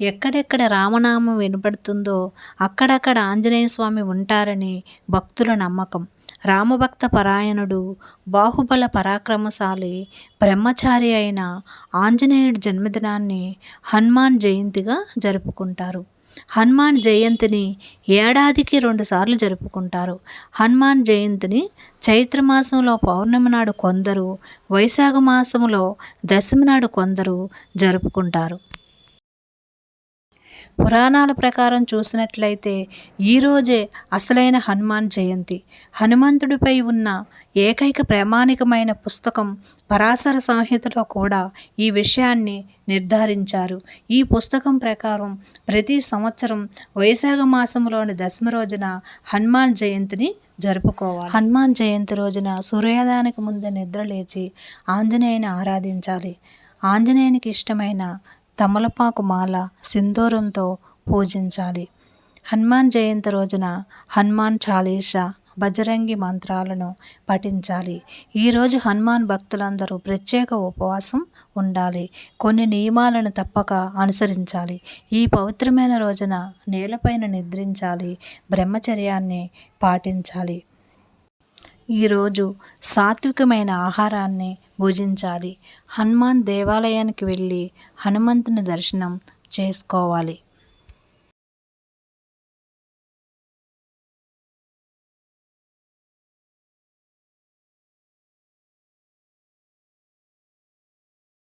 ఎక్కడెక్కడ రామనామం వినబడుతుందో అక్కడక్కడ ఆంజనేయ స్వామి ఉంటారని భక్తుల నమ్మకం. రామభక్త పరాయణుడు బాహుబల పరాక్రమశాలి బ్రహ్మచారి అయిన ఆంజనేయుడి జన్మదినాన్ని హనుమాన్ జయంతిగా జరుపుకుంటారు. హనుమాన్ జయంతిని ఏడాదికి రెండుసార్లు జరుపుకుంటారు. హనుమాన్ జయంతిని చైత్రమాసంలో పౌర్ణమి నాడు కొందరు వైశాఖ మాసంలో దశమి నాడు కొందరు జరుపుకుంటారు. పురాణాల ప్రకారం చూసినట్లయితే ఈరోజే అసలైన హనుమాన్ జయంతి. హనుమంతుడిపై ఉన్న ఏకైక ప్రామాణికమైన పుస్తకం పరాశర సంహితలో కూడా ఈ విషయాన్ని నిర్ధారించారు. ఈ పుస్తకం ప్రకారం ప్రతి సంవత్సరం వైశాఖ మాసంలోని దశమ రోజున హనుమాన్ జయంతిని జరుపుకోవాలి. హనుమాన్ జయంతి రోజున సూర్యోదయానికి ముందే నిద్ర లేచి ఆంజనేయుని ఆరాధించాలి. ఆంజనేయునికి ఇష్టమైన తమలపాకు మాల సింధూరంతో పూజించాలి. హనుమాన్ జయంతి రోజున హనుమాన్ చాలీసా బజరంగి మంత్రాలను పఠించాలి. ఈరోజు హనుమాన్ భక్తులందరూ ప్రత్యేక ఉపవాసం ఉండాలి. కొన్ని నియమాలను తప్పక అనుసరించాలి. ఈ పవిత్రమైన రోజున నేలపైన నిద్రించాలి. బ్రహ్మచర్యాన్ని పాటించాలి. ఈరోజు సాత్వికమైన ఆహారాన్ని భుజించాలి. హనుమాన్ దేవాలయానికి వెళ్ళి హనుమంతుని దర్శనం చేసుకోవాలి.